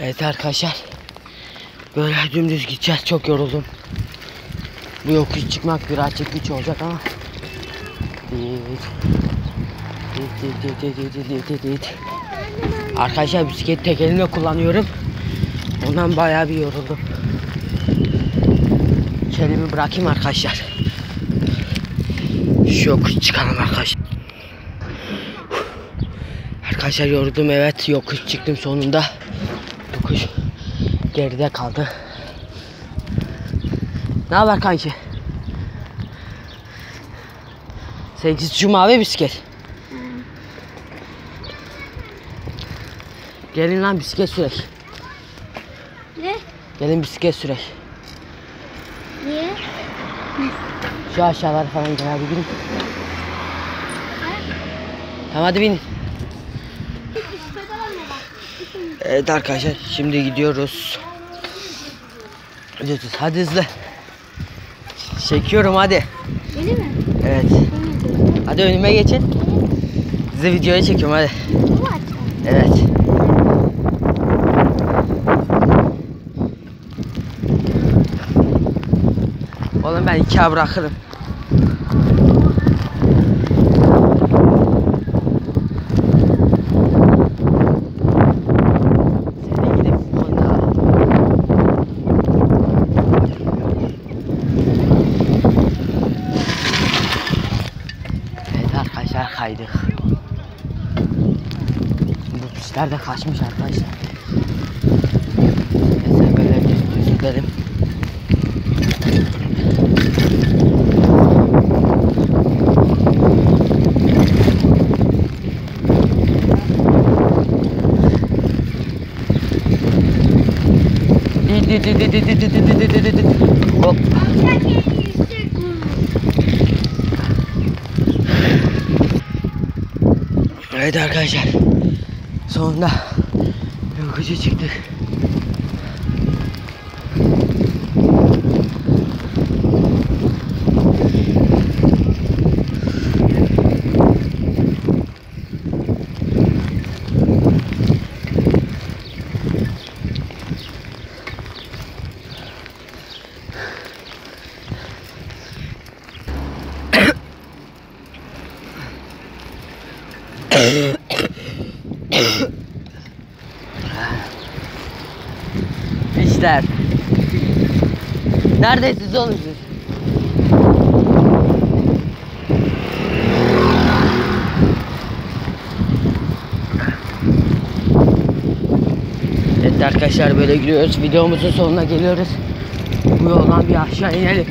Evet arkadaşlar. Böyle dümdüz gideceğiz. Çok yoruldum. Bu yokuş çıkmak birazcık güç olacak ama. Arkadaşlar bisiklet tek elimle kullanıyorum. Ondan bayağı bir yoruldum. Kendimi bırakayım arkadaşlar. Şu yokuş çıkalım arkadaşlar. Arkadaşlar yoruldum evet yokuş çıktım sonunda. Yokuş geride kaldı. Ne haber kanki? Seninki şu mavi bisiklet. Gelin lan bisiklet sürek. Ne? Gelin bisiklet sürek. Niye? Şu aşağılar falan gel hadi binin. Tamam hadi binin. Evet arkadaşlar şimdi gidiyoruz. Gidiyoruz hadi hızlı. Çekiyorum hadi. Beni mi? Evet. Hadi önüme geçin. Size videoya çekiyorum hadi. Evet. Oğlum ben ikiye bırakırım. Arkadaşlar kaydık. Bu pişler de kaçmış arkadaşlar. Neyse böyle düz düz gidelim. Di 来，大家看一下，从那有个剧情的。İşler. Neredesiniz oğlum siz? Evet arkadaşlar böyle gidiyoruz. Videomuzun sonuna geliyoruz. Bu yoldan bir aşağı inelim.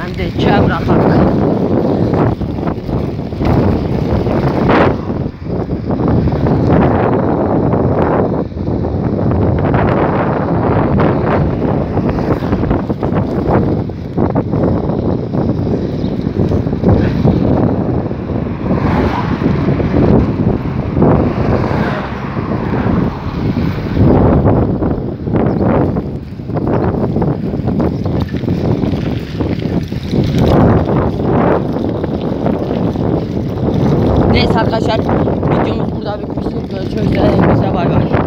Hem de ikiye bırakalım. arkadaşlar videomuz burada bitmiştir. Görüşmek üzere. Hepinize bay bay.